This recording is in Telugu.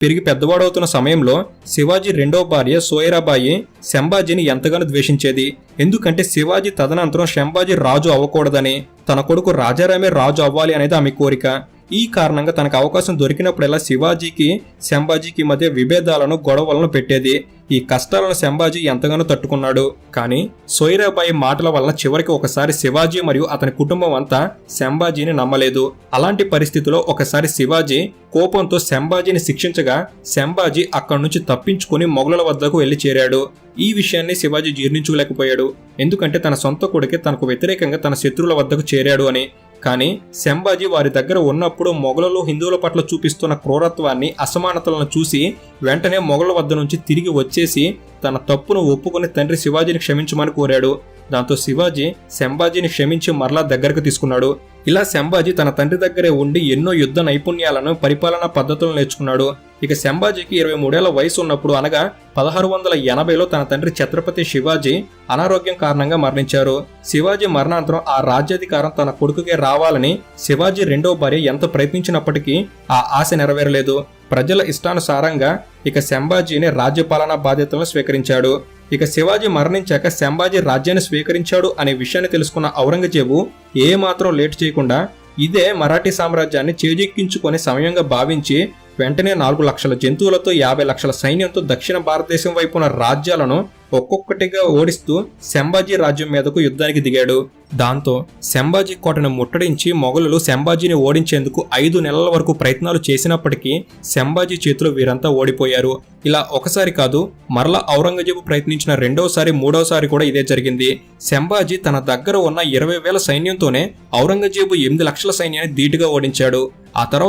పెరిగి పెద్దవాడవుతున్న సమయంలో శివాజీ రెండో భార్య సోయరాబాయి శంభాజీని ఎంతగానో ద్వేషించేది. ఎందుకంటే శివాజీ తదనంతరం శంభాజీ రాజు అవ్వకూడదని తన కొడుకు రాజారామే రాజు అవ్వాలి అనేది ఆమె కోరిక. ఈ కారణంగా తనకు అవకాశం దొరికినప్పుడల్లా శివాజీకి శంభాజీకి మధ్య విభేదాలను గొడవలను పెట్టేది? ఈ కష్టాలను శంభాజీ ఎంతగానో తట్టుకున్నాడు. కానీ సోయిరాబాయి మాటల వలన చివరికి ఒకసారి శివాజీ మరియు అతని కుటుంబం అంతా శంభాజీని నమ్మలేదు. అలాంటి పరిస్థితిలో ఒకసారి శివాజీ కోపంతో శంభాజీని శిక్షించగా శంభాజీ అక్కడి నుంచి తప్పించుకుని మొఘలుల వద్దకు వెళ్ళి చేరాడు. ఈ విషయాన్ని శివాజీ జీర్ణించుకోలేకపోయాడు. ఎందుకంటే తన సొంత కొడుకే తనకు వ్యతిరేకంగా తన శత్రువుల వద్దకు చేరాడు అని. కానీ శంభాజీ వారి దగ్గర ఉన్నప్పుడు మొఘలులు హిందువుల పట్ల చూపిస్తున్న క్రూరత్వాన్ని అసమానతలను చూసి వెంటనే మొఘల వద్ద నుంచి తిరిగి వచ్చేసి తన తప్పును ఒప్పుకొని తండ్రి శివాజీని క్షమించమని కోరాడు. దాంతో శివాజీ శంభాజీని క్షమించి మరలా దగ్గరకు తీసుకున్నాడు. ఇలా శంభాజీ తన తండ్రి దగ్గరే ఉండి ఎన్నో యుద్ధ నైపుణ్యాలను పరిపాలనా పద్ధతులను నేర్చుకున్నాడు. ఇక శంభాజీకి ఇరవై మూడేళ్ళ వయసు ఉన్నప్పుడు అనగా పదహారు వందల ఎనభైలో తన తండ్రి ఛత్రపతి శివాజీ అనారోగ్యం కారణంగా మరణించారు. శివాజీ మరణాంతరం ఆ రాజ్యాధికారం తన కొడుకుకే రావాలని శివాజీ రెండో భార్య ఎంత ప్రయత్నించినప్పటికీ ఆ ఆశ నెరవేరలేదు. ప్రజల ఇష్టానుసారంగా ఇక శంభాజీని రాజ్యపాలనా బాధ్యతలను స్వీకరించాడు. ఇక శివాజీ మరణించాక శంభాజీ రాజ్యాన్ని స్వీకరించాడు అనే విషయాన్ని తెలుసుకున్న ఔరంగజేబు ఏమాత్రం లేట్ చేయకుండా ఇదే మరాఠీ సామ్రాజ్యాన్ని చేజిక్కించుకునే సమయంగా భావించి వెంటనే నాలుగు లక్షల జంతువులతో యాభై లక్షల సైన్యంతో దక్షిణ భారతదేశం వైపున రాజ్యాలను ఒక్కొక్కటిగా ఓడిస్తూ శంభాజీ రాజ్యం మీదకు యుద్ధానికి దిగాడు. దాంతో శంభాజీ కోటను ముట్టడించి మొఘలులు శంభాజీని ఓడించేందుకు ఐదు నెలల వరకు ప్రయత్నాలు చేసినప్పటికీ శంభాజీ చేతిలో వీరంతా ఓడిపోయారు. ఇలా ఒకసారి కాదు మరలా ఔరంగజేబు ప్రయత్నించిన రెండోసారి మూడోసారి కూడా ఇదే జరిగింది. శంభాజీ తన దగ్గర ఉన్న ఇరవై వేల సైన్యంతోనే ఔరంగజేబు ఎనిమిది లక్షల సైన్యాన్ని ధీటుగా ఓడించాడు. ఆ తర్వాత